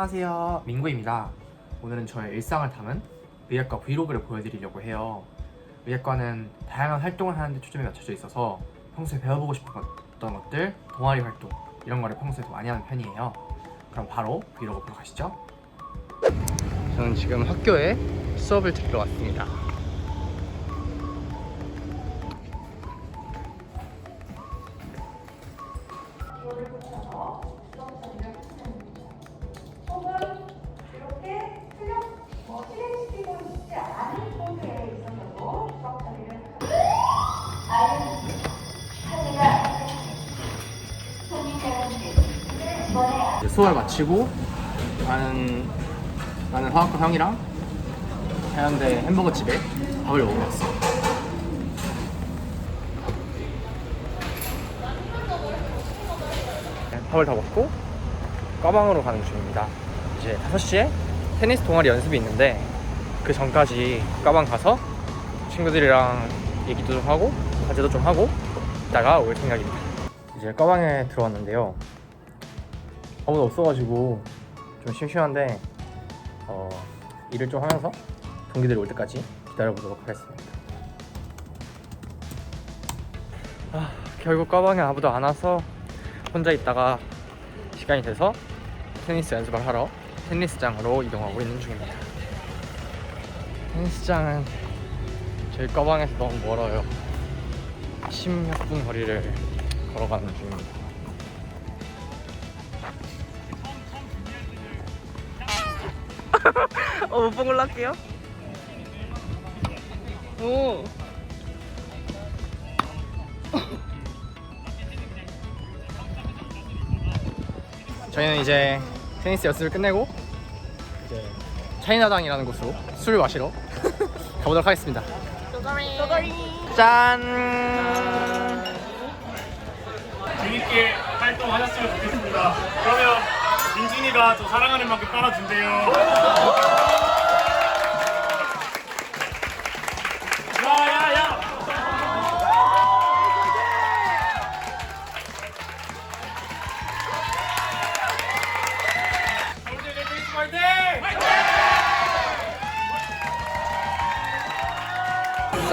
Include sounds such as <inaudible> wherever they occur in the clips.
안녕하세요. 민구입니다. 오늘은 저의 일상을 담은 의학과 브이로그를 보여드리려고 해요. 의학과는 다양한 활동을 하는데 초점이 맞춰져 있어서 평소에 배워보고 싶었던 것들 동아리 활동 이런 거를 평소에도 많이 하는 편이에요. 그럼 바로 브이로그 보러 가시죠. 저는 지금 학교에 수업을 들으러 왔습니다 이제 수업을 마치고 나는 나는 화학과 형이랑 해운대 햄버거 집에 밥을 먹으러. 네, 밥을 다 먹고 과방으로 가는 중입니다. 이제 5시에 테니스 동아리 연습이 있는데 그 전까지 과방 가서 친구들이랑 얘기도 좀 하고 과제도 좀 하고 이따가 올 생각입니다. 이제 과방에 들어왔는데요. 아무도 없어가지고 좀 심심한데 어, 일을 좀 하면서 동기들이 올 때까지 기다려보도록 하겠습니다. 아, 결국 과방에 아무도 안 와서 혼자 있다가 시간이 돼서 테니스 연습을 하러 테니스장으로 이동하고 있는 중입니다. 테니스장은 저희 과방에서 너무 멀어요. 10몇 분 거리를 걸어가는 중입니다. <laughs> 어, 못본 걸로 할게요. 오. 저희는 이제 테니스 연습을 끝내고 이제 차이나당이라는 곳으로 술을 마시러 <laughs> 가보도록 하겠습니다. 짠. 재밌게 활동하셨으면 좋겠습니다. 그러면 민준이가 저 사랑하는 만큼 따라준대요.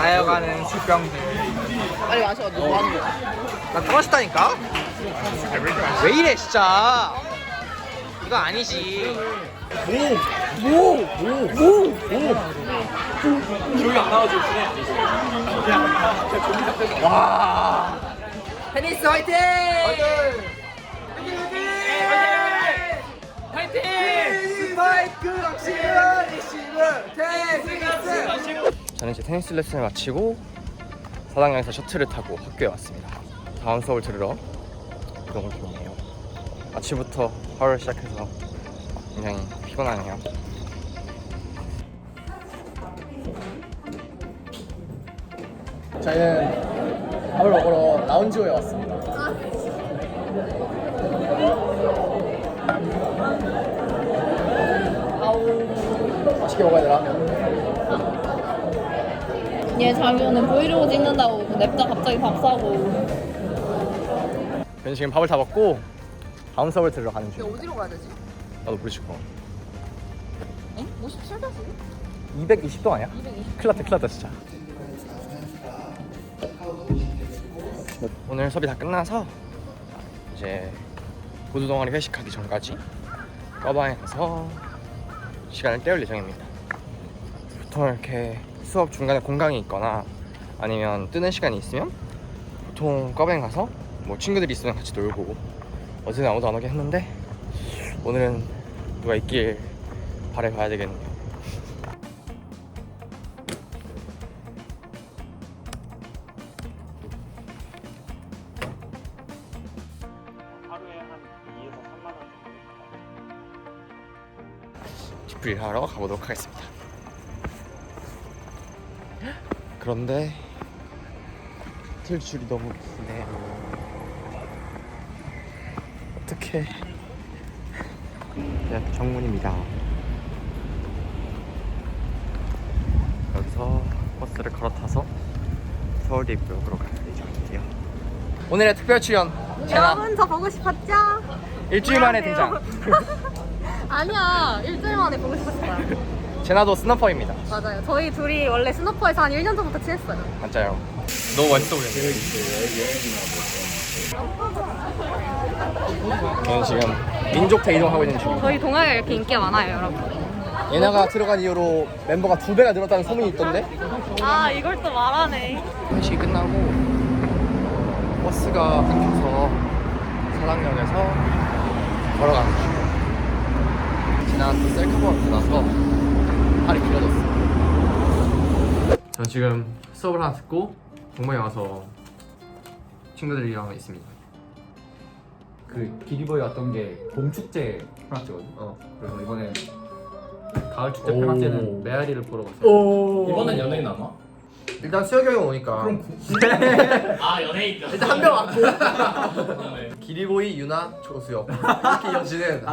쌓여가는 술병들. 빨리 마셔. 너뭐 하는 거야? 나또 마셨다니까? 왜 이래 진짜? 이거 아니지. 테니스 화이팅! 저는 이제 테니스 레슨을 마치고 사당역에서 셔틀을 타고 학교에 왔습니다. 다음 수업을 들으러 이동을 중이에요. 아침부터 하루를 시작해서 굉장히 피곤하네요. 저희는 밥을 먹으러 라운지오에 왔습니다. 맛있게 먹어야 되나? 얘 자기는 브이로그 찍는다고 냅다 갑자기 밥 사고 저는 지금 밥을 다 먹고 다음 수업을 들으러 가는 중. 어디로 가야 되지? 나도 모르실 거. 응? 57가지? 220도 아니야? 220. 큰일 났다, 큰일 났다, 진짜. 오늘 수업이 다 끝나서 이제 보드 동아리 회식하기 전까지 과방에 가서 시간을 때울 예정입니다. 보통 이렇게 수업 중간에 공강이 있거나 아니면 뜨는 시간이 있으면 보통 과방에 가서 뭐 친구들이 있으면 같이 놀고 어제는 아무도 안 오게 했는데 오늘은 누가 있길 바래 봐야 되겠네요. 하루에 한 2에서 3만 원 정도. 디프리를 하러 가보도록 하겠습니다. 그런데 틀줄이 너무 기네요. 어떻게? 네, 정문입니다. 여기서 버스를 갈아타서 서울대 입구역으로 갈 예정인데요. 오늘의 특별 출연 제나 여러분 저 보고 싶었죠? 일주일 만에 등장. 안녕하세요. <laughs> 아니야 일주일 만에 보고 싶었어요. 제나도 스너퍼입니다. 맞아요. 저희 둘이 원래 스노퍼에서 한 1년 전부터 친했어요. 맞아요. 너무 멋있어 보이는데. 저는 지금 민족대 이동하고 있는 중입니다. 저희 동아리가 이렇게 인기가 많아요, 여러분. 예나가 들어간 이후로 멤버가 두 배가 늘었다는 소문이 있던데? 아 이걸 또 말하네. 회식이 끝나고 버스가 끊겨서 사당역에서 걸어가는 중. 지난 또 셀카봉을 받아서 팔이 길어졌어. 저는 지금 수업을 하나 듣고 동호회 와서 친구들이랑 있습니다. 그 기리보이 왔던 게 봄 축제 폐막제거든. 어. 그래서 이번에 가을 축제 오. 폐막제는 메아리를 보러 갔어. 이번엔 연예인 남아? 일단 수혁이 형이 오니까 <laughs> 아 연예인. 일단 한 명 왔고 기리보이, 유나, 조수혁 이렇게 이어지는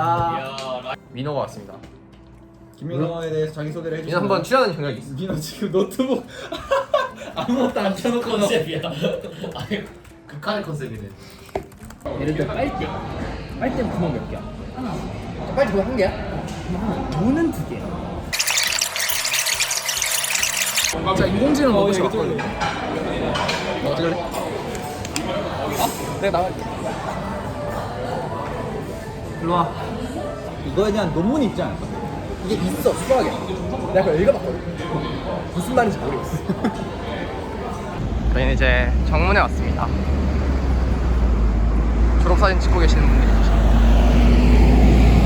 민호가 왔습니다. 김민호에 대해서 자기 소개를 해주세요. 민호 한번 출연한 경력이 있어. 민호 지금 노트북 <laughs> 아무것도 안 켜놓고 컨셉이야. 아니 극한의 컨셉이네. 예를 들어 빨대. 빨대 구멍 몇 개야? 빨리 그거 한 개야? 문은 두 개. 진짜 인공지능 먹고 싶었거든. 어떻게 그래? 내가 나갈게. 일로 와. 이거에 대한 논문이 있지 않을까? 이게 있어 수학에. 내가 그걸 읽어봤거든. 무슨 말인지 모르겠어. <laughs> 저희는 이제 정문에 왔습니다. 졸업사진 찍고 계시는 분들이 계십니다.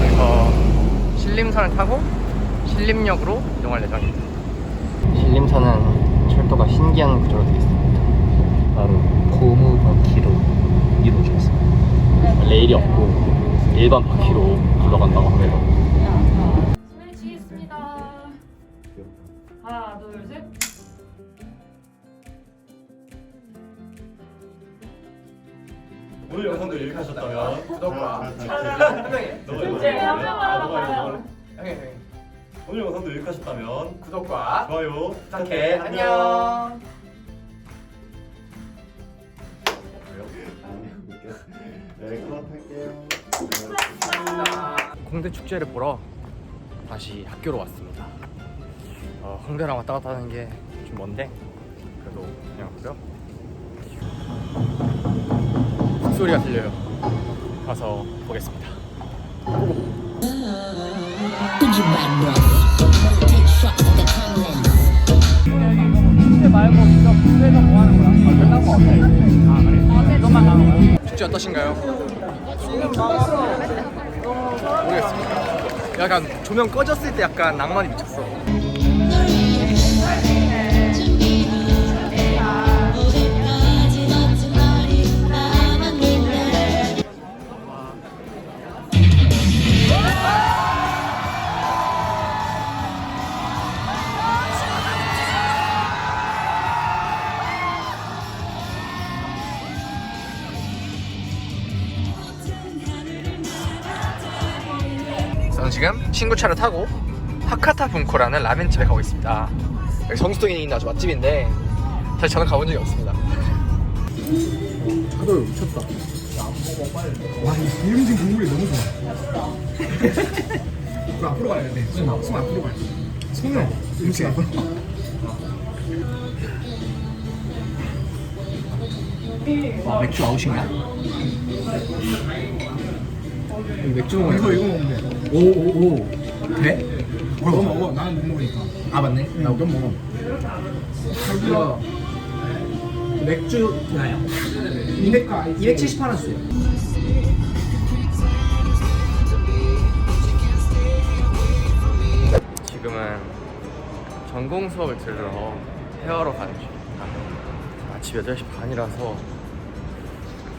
그래서 신림선을 타고 신림역으로 이동할 예정입니다. 신림선은 철도가 신기한 구조로 되어 있습니다. 바로 고무 바퀴로 이루어져 있습니다. 레일이 없고 일반 바퀴로 굴러간다고 합니다. 오늘 영상도 이렇게 하셨다면 구독과 오늘 영상도 유익하셨다면 구독과 좋아요 부탁해. 안녕. 네 그만할게요 홍대 축제를 보러 다시 학교로 왔습니다. 어, 홍대랑 왔다 갔다 하는 게 좀 먼데 그래도 그냥 왔고요. 북소리가 들려요. 가서 보겠습니다. 축제 어떠신가요? 모르겠습니다. 약간 조명 꺼졌을 때 약간 낭만이 미쳤어. 친구 차를 타고 하카타 분코라는 라멘집에 가고 있습니다. 여기 성수동에 있는 아주 맛집인데 사실 저는 가본 적이 없습니다. 차돌 미쳤다. 와, 이 비음진 국물이 너무 좋아. <laughs> 그 앞으로 가야 돼. 손, 손 앞으로 가야 돼. 손을 이렇게 앞으로. 와, 맥주 아웃인가? 맥주 먹어. 이거 이거 먹으면 돼. 오오오. 돼? 너 먹어. 나는 못 먹으니까. 아 맞네. 나 이거 먹어. 이거 맥주 나요. 200, 278원 수요. 지금은 전공 수업을 들으러 헤어로 가는 중입니다. 아침 8시 반이라서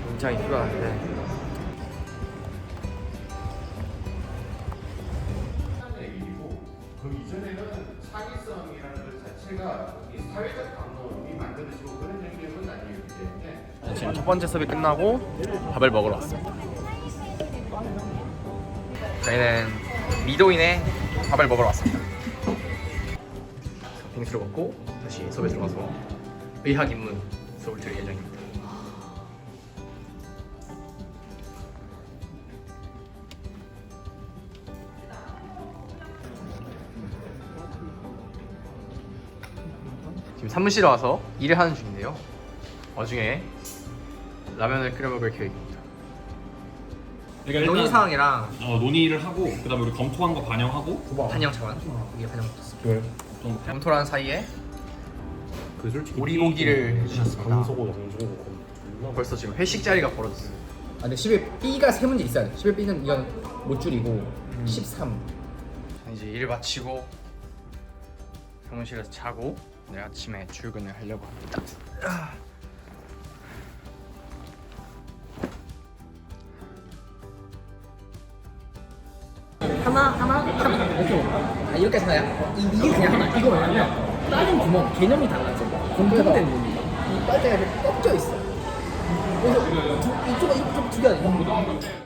굉장히 피곤한데 지금 첫 번째 수업이 끝나고 밥을 먹으러 왔습니다. 저희는 미도인의 밥을 먹으러 왔습니다. 빙수를 먹고 다시 수업에 들어가서 의학 입문 수업을 들을 예정입니다. 사무실에 와서 일을 하는 중인데요. 와중에 라면을 끓여 먹을 계획입니다. 그러니까 논의 사항이랑 어, 논의를 하고 그다음에 우리 검토한 거 반영하고 반영 차원 이게 반영 됐습니다. 왜? 좀 검토란 사이에 그 솔직히 오리고기를 해주셨습니다. 강서고 양주고 벌써 지금 회식 자리가 벌어졌어요. 아 근데 10에 B가 세 문제 있어야 돼 10에 B는 이건 못 줄이고 13 이제 일을 마치고 사무실에서 자고 내일 아침에 출근을 하려고 합니다. 아. 하나 하나 하나 이렇게 먹어 아 이렇게 하나야? 이, 이게 그냥 하나 이거 왜냐면 다른 구멍 개념이 달라져 공통된 문이다 이 빨대가 이렇게 꺾여 있어 그래서 두, 이쪽은 이쪽 두 개가